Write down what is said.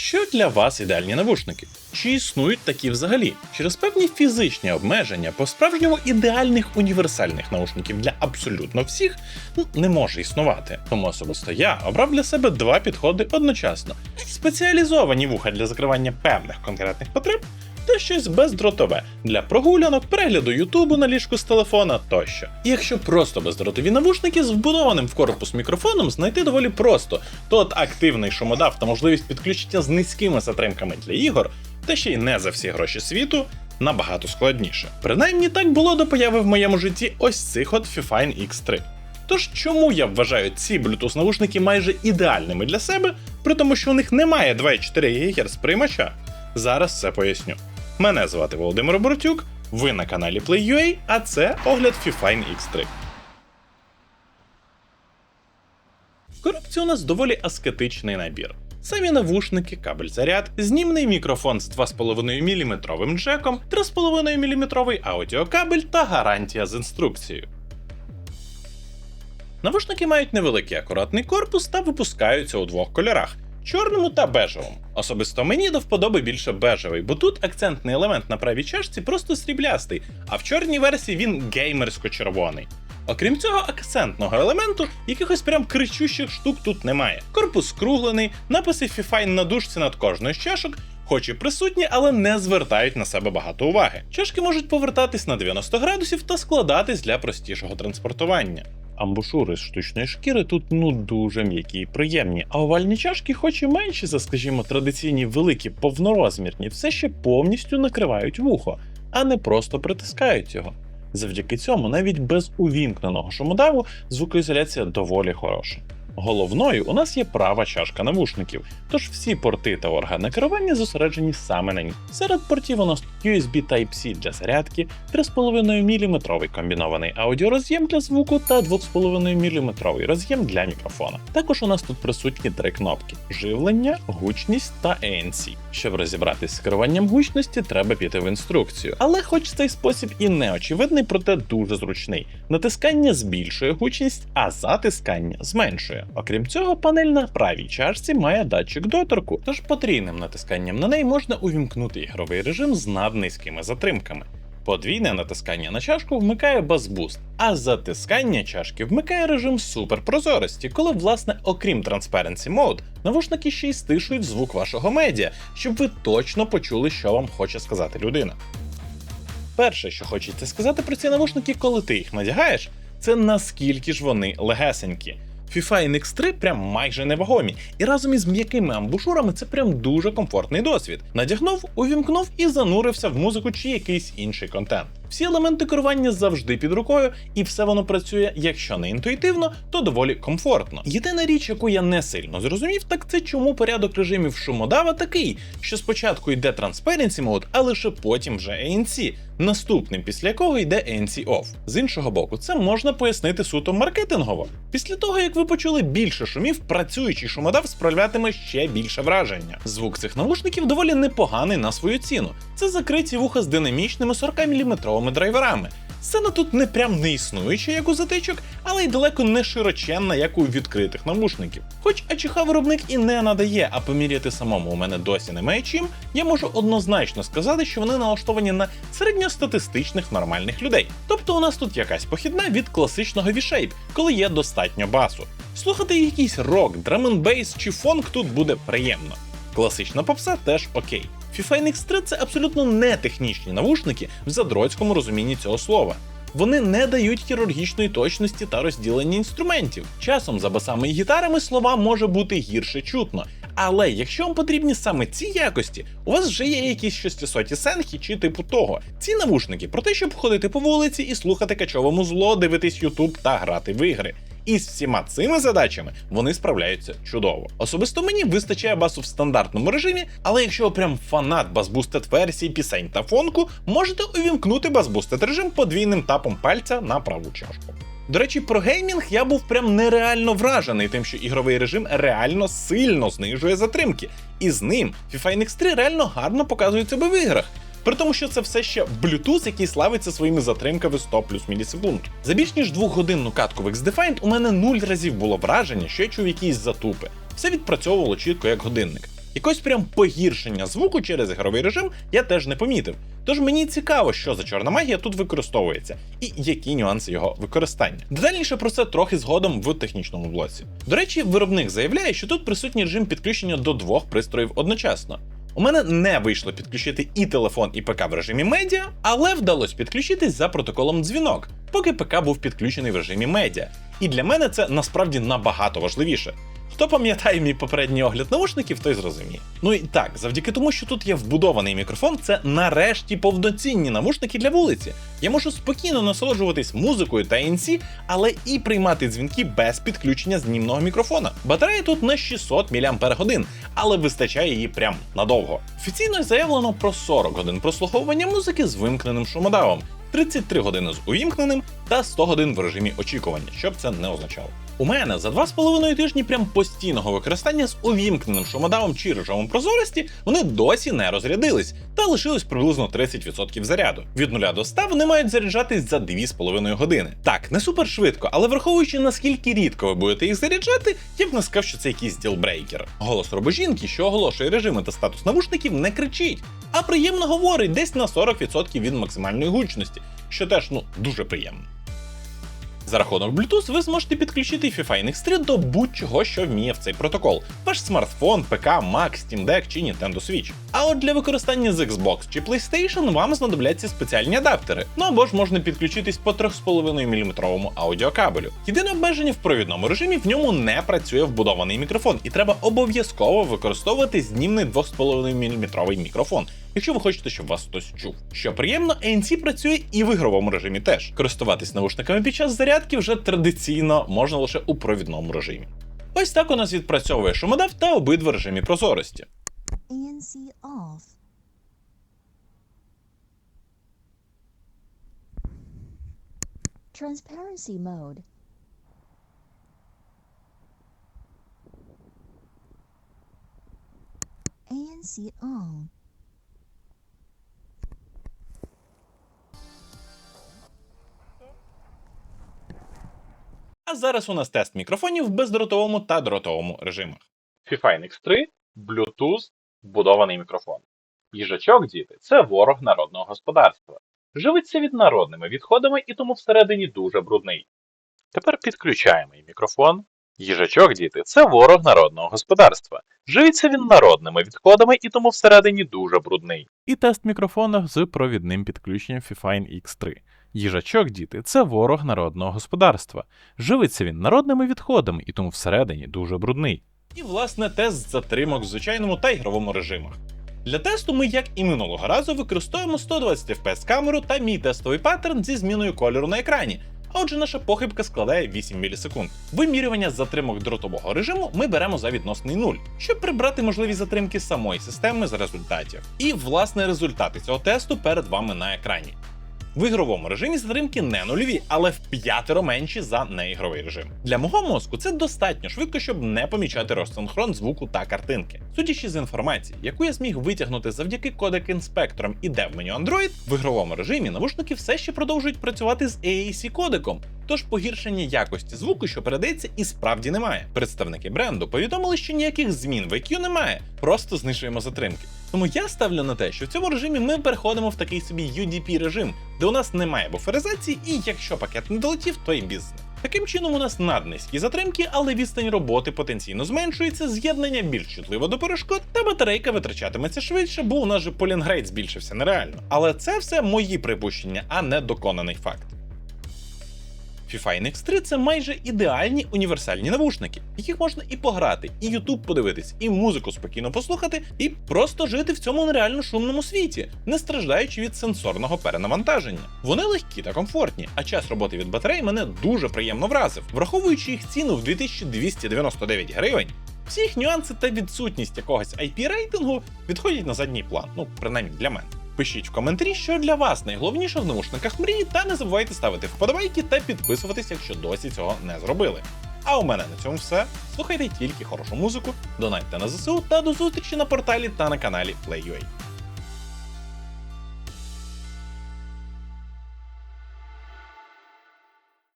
Що для вас ідеальні навушники? Чи існують такі взагалі? Через певні фізичні обмеження по-справжньому ідеальних універсальних наушників для абсолютно всіх ну, не може існувати. Тому особисто я обрав для себе два підходи одночасно: спеціалізовані вуха для закривання певних конкретних потреб. Та щось бездротове для прогулянок, перегляду Ютубу на ліжку з телефона тощо. І якщо просто бездротові навушники з вбудованим в корпус мікрофоном знайти доволі просто, то от активний шумодав та можливість підключення з низькими затримками для ігор, та ще й не за всі гроші світу. Набагато складніше. Принаймні так було до появи в моєму житті ось цих от Fifine X3. Тож чому я вважаю ці Bluetooth навушники майже ідеальними для себе, при тому, що у них немає 2,4 ГГц приймача? Зараз все поясню. Мене звати Володимир Боротюк, ви на каналі PlayUA, а це огляд Fifine X3. В коробці у нас доволі аскетичний набір. Самі навушники, кабель заряд, знімний мікрофон з 2,5 мм джеком, 3,5 мм аудіокабель та гарантія з інструкцією. Навушники мають невеликий акуратний корпус та випускаються у двох кольорах чорному та бежевому. Особисто мені до вподоби більше бежевий, бо тут акцентний елемент на правій чашці просто сріблястий, а в чорній версії він геймерсько-червоний. Окрім цього акцентного елементу, якихось прям кричущих штук тут немає. Корпус скруглений, написи Fifine на дужці над кожною з чашок, хоч і присутні, але не звертають на себе багато уваги. Чашки можуть повертатись на 90 градусів та складатись для простішого транспортування. Амбушури з штучної шкіри тут ну дуже м'які і приємні, а овальні чашки, хоч і менші за, скажімо, традиційні великі повнорозмірні, все ще повністю накривають вухо, а не просто притискають його. Завдяки цьому, навіть без увімкненого шумодаву, звукоізоляція доволі хороша. Головною у нас є права чашка навушників, тож всі порти та органи керування зосереджені саме на ній. Серед портів у нас USB Type-C для зарядки, 3,5 мм комбінований аудіороз'єм для звуку та 2,5 мм роз'єм для мікрофона. Також у нас тут присутні три кнопки: живлення, гучність та ANC. Щоб розібратись з керуванням гучності, треба піти в інструкцію. Але хоч цей спосіб і не очевидний, проте дуже зручний. Натискання збільшує гучність, а затискання зменшує. Окрім цього, панель на правій чашці має датчик доторку, тож потрійним натисканням на неї можна увімкнути ігровий режим з наднизькими затримками. Подвійне натискання на чашку вмикає бас-буст, а затискання чашки вмикає режим суперпрозорості, коли, власне, окрім Transparency Mode, навушники ще й стишують звук вашого медіа, щоб ви точно почули, що вам хоче сказати людина. Перше, що хочеться сказати про ці навушники, коли ти їх надягаєш, це наскільки ж вони легесенькі. FIFA NX3 прям майже невагомі, і разом із м'якими амбушурами це прям дуже комфортний досвід. Надягнув, увімкнув і занурився в музику чи якийсь інший контент. Всі елементи керування завжди під рукою, і все воно працює, якщо не інтуїтивно, то доволі комфортно. Єдина річ, яку я не сильно зрозумів, так це чому порядок режимів шумодава такий, що спочатку йде Transparency Mode, а лише потім вже ANC, наступним після якого йде ANC Off. З іншого боку, це можна пояснити суто маркетингово. Після того, як ви почули більше шумів, працюючий шумодав справлятиме ще більше враження. Звук цих наушників доволі непоганий на свою ціну. Це закриті вуха з динамічними 40-мм драйверами. Сцена тут не прям не існуюча, як у затичок, але й далеко не широченна, як у відкритих навушників. Хоч АЧХ виробник і не надає, а поміряти самому у мене досі немає чим, я можу однозначно сказати, що вони налаштовані на середньостатистичних нормальних людей. Тобто у нас тут якась похідна від класичного V-Shape, коли є достатньо басу. Слухати якийсь рок, драменбейс чи фонк тут буде приємно. Класична попса теж окей. FIFA NX3 це абсолютно не технічні навушники в задроцькому розумінні цього слова. Вони не дають хірургічної точності та розділення інструментів. Часом за басами і гітарами слова може бути гірше чутно. Але якщо вам потрібні саме ці якості, у вас вже є якісь 600 сенхи чи типу того. Ці навушники про те, щоб ходити по вулиці і слухати качове музло, дивитись Ютуб та грати в ігри. І з всіма цими задачами вони справляються чудово. Особисто мені вистачає басу в стандартному режимі, але якщо ви прям фанат басбустед версії пісень та фонку, можете увімкнути басбустед режим подвійним тапом пальця на праву чашку. До речі, про геймінг я був прям нереально вражений тим, що ігровий режим реально сильно знижує затримки, і з ним FIFA NX3 реально гарно показує себе в іграх. При тому, що це все ще Bluetooth, який славиться своїми затримками 100 плюс мілісекунд. За більш ніж двохгодинну катку в X-Defiant у мене нуль разів було враження, що я чув якісь затупи. Все відпрацьовувало чітко як годинник. Якось прям погіршення звуку через ігровий режим я теж не помітив. Тож мені цікаво, що за чорна магія тут використовується і які нюанси його використання. Детальніше про це трохи згодом в технічному блоці. До речі, виробник заявляє, що тут присутній режим підключення до двох пристроїв одночасно. У мене не вийшло підключити і телефон, і ПК в режимі медіа, але вдалося підключитись за протоколом дзвінок, поки ПК був підключений в режимі медіа. І для мене це насправді набагато важливіше. Хто пам'ятає мій попередній огляд наушників, той зрозуміє. Ну і так, завдяки тому, що тут є вбудований мікрофон, це нарешті повноцінні навушники для вулиці. Я можу спокійно насолоджуватись музикою та ANC, але і приймати дзвінки без підключення знімного мікрофона. Батарея тут на 600 мАч, але вистачає її прям надовго. Офіційно заявлено про 40 годин прослуховування музики з вимкненим шумодавом. 33 години з увімкненим та 100 годин в режимі очікування, щоб це не означало. У мене за 2,5 тижні прям постійного використання з увімкненим шумодавом чи режимом прозорості вони досі не розрядились та лишилось приблизно 30% заряду. Від 0 до 100 вони мають заряджатись за 2,5 години. Так, не супер швидко, але враховуючи наскільки рідко ви будете їх заряджати, я б не сказав, що це якийсь ділбрейкер. Голос робожінки, що оголошує режими та статус навушників, не кричить, а приємно говорить десь на 40% від максимальної гучності, що теж ну дуже приємно. За рахунок Bluetooth ви зможете підключити FIFA NX3 до будь-чого, що вміє в цей протокол: ваш смартфон, ПК, Mac, Steam Deck чи Nintendo Switch. А от для використання з Xbox чи PlayStation вам знадобляться спеціальні адаптери. Ну або ж можна підключитись по 3,5 мм аудіокабелю. Єдине обмеження в провідному режимі в ньому не працює вбудований мікрофон, і треба обов'язково використовувати знімний 2,5 мм мікрофон. Якщо ви хочете, щоб вас хтось чув. Що приємно, ANC працює і в ігровому режимі теж. Користуватись наушниками під час зарядки вже традиційно можна лише у провідному режимі. Ось так у нас відпрацьовує шумодав та обидва режимі прозорості. ANC off. Transparency mode. ANC on. А зараз у нас тест мікрофонів в бездротовому та дротовому режимах. FIFA NX3, Bluetooth, вбудований мікрофон. Їжачок, діти, це ворог народного господарства. Живиться від народними відходами і тому всередині дуже брудний. Тепер підключаємо і мікрофон. Їжачок, діти, це ворог народного господарства. Живиться він народними відходами і тому всередині дуже брудний. І тест мікрофона з провідним підключенням FIFA X3. Їжачок, діти, це ворог народного господарства. Живиться він народними відходами і тому всередині дуже брудний. І, власне, тест затримок в звичайному та ігровому режимах. Для тесту ми, як і минулого разу, використовуємо 120 fps камеру та мій тестовий паттерн зі зміною кольору на екрані. А отже, наша похибка складає 8 мілісекунд. Вимірювання затримок дротового режиму ми беремо за відносний нуль, щоб прибрати можливість затримки самої системи з результатів. І власне результати цього тесту перед вами на екрані. В ігровому режимі затримки не нульові, але в п'ятеро менші за неігровий режим. Для мого мозку це достатньо швидко, щоб не помічати розсинхрон звуку та картинки. Судячи з інформації, яку я зміг витягнути завдяки кодек інспекторам і дев меню Android, в ігровому режимі навушники все ще продовжують працювати з AAC кодеком. Тож погіршення якості звуку, що передається, і справді немає. Представники бренду повідомили, що ніяких змін в EQ немає, просто знижуємо затримки. Тому я ставлю на те, що в цьому режимі ми переходимо в такий собі UDP режим, де у нас немає буферизації, і якщо пакет не долетів, то і бізнес. Таким чином, у нас наднизькі затримки, але відстань роботи потенційно зменшується, з'єднання більш чутливо до перешкод, та батарейка витрачатиметься швидше, бо у нас же полінгрейд збільшився нереально. Але це все мої припущення, а не доконаний факт. FIFA NX3 це майже ідеальні універсальні навушники, яких можна і пограти, і YouTube подивитись, і музику спокійно послухати, і просто жити в цьому нереально шумному світі, не страждаючи від сенсорного перенавантаження. Вони легкі та комфортні, а час роботи від батарей мене дуже приємно вразив, враховуючи їх ціну в 2299 гривень. Всі їх нюанси та відсутність якогось IP рейтингу відходять на задній план, ну принаймні для мене. Пишіть в коментарі, що для вас найголовніше в наушниках мрії, та не забувайте ставити вподобайки та підписуватись, якщо досі цього не зробили. А у мене на цьому все. Слухайте тільки хорошу музику, донайте на ЗСУ та до зустрічі на порталі та на каналі Play.ua.